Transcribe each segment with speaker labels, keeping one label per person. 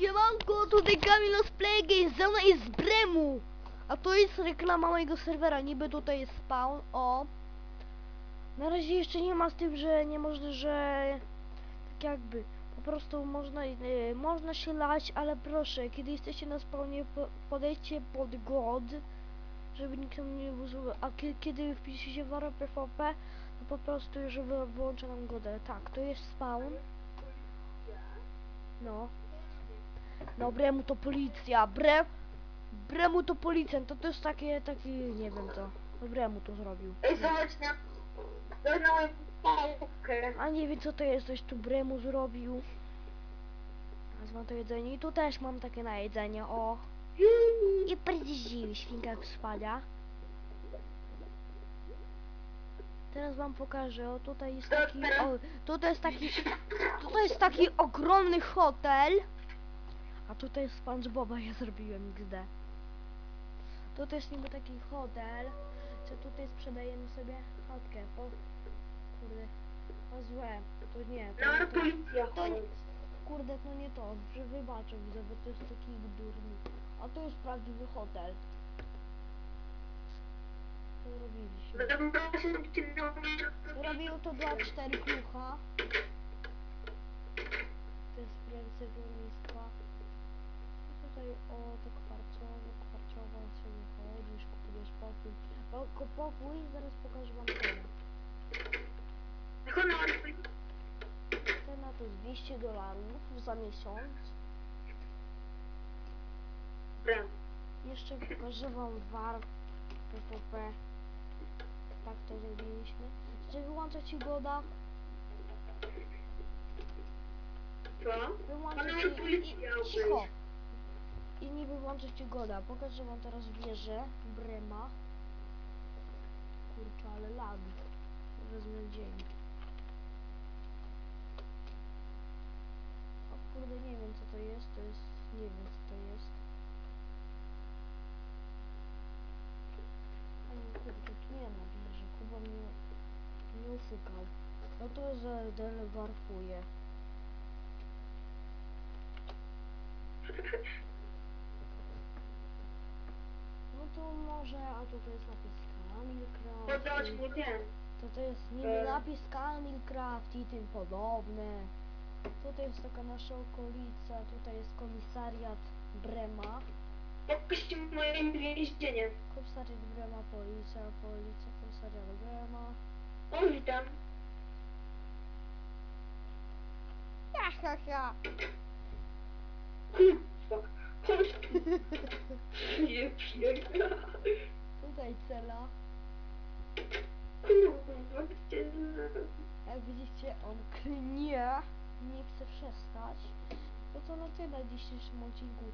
Speaker 1: Siemanko, tutaj Kamilos Play ze mną jest z Bremu. A to jest reklama mojego serwera, niby tutaj jest spawn, o. Na razie jeszcze nie ma z tym, że nie można, że tak jakby po prostu można, y, można się lać, ale proszę, kiedy jesteście na spawnie, po, podejdźcie pod god, żeby nikt tam nie był. A kie- kiedy wpiszecie w PvP, to po prostu już wy, wyłączę nam godę. Tak, to jest spawn. No. No Bremu to policja, Bre... Bremu to policjant, to też takie, taki, nie wiem co. No Bremu to zrobił.
Speaker 2: Ej, zobacz na... Pałkę.
Speaker 1: A nie wiem co to jest, coś tu Bremu zrobił. Teraz mam to jedzenie i tu też mam takie na jedzenie, o. I przedziedziły świnka jak spada. Teraz wam pokażę, o tutaj jest taki, o, tutaj jest taki, tutaj jest taki ogromny hotel. A tutaj jest SpongeBoba ja zrobiłem XD. Tutaj jest niby taki hotel, co tutaj sprzedajemy sobie chatkę, po, kurde, o złe, to nie, to, nie to,
Speaker 2: policja.
Speaker 1: to nie, kurde, to nie to, że wybaczę widzę, bo to jest taki durny. A to jest prawdziwy hotel. To robiliśmy. Robił to dla cztery klucha. To jest prędzej rolnictwa. I tutaj o tak kwarcowo, kwarcowo sobie chodzisz, kupujesz pokój. Zaraz pokażę wam cenę. Cena to jest 200 dolarów za miesiąc. Jeszcze pokażę wam war PvP. Tak to zrobiliśmy. Czy wyłącza ci goda?
Speaker 2: Co?
Speaker 1: Wyłącza
Speaker 2: Ale
Speaker 1: ci... i- Cicho! I nie wyłącza ci goda. Pokażę wam teraz wieżę Brema. Kurczę, ale lag. Wezmę dzień. O kurde, nie wiem co to jest. To jest... Nie wiem co to jest. A nie, kurde, tu nie ma wieży. Kuba mnie nie uszukał. No to zadelwarfuję. No to może, a tutaj jest napis
Speaker 2: Podać mu ten.
Speaker 1: To to jest niby
Speaker 2: E.
Speaker 1: napis Kamilcraft i tym podobne. Tutaj jest taka nasza okolica, tutaj jest komisariat Brema.
Speaker 2: Podpiszcie moje więzienie.
Speaker 1: Komisariat Brema, policja, policja, komisariat Brema.
Speaker 2: O, witam.
Speaker 1: Ja.
Speaker 2: Chodź tu. Nie
Speaker 1: Jak widzicie, on klnie, nie chce przestać. No to na tyle w dzisiejszym odcinku.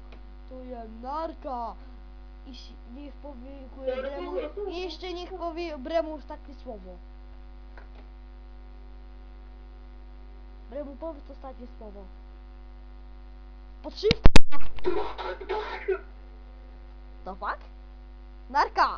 Speaker 1: To jest narka. I niech powie Bremu, i jeszcze niech powie Bremu takie słowo. Bremu powiedz ostatnie słowo. Podszyw? To fakt? Narka!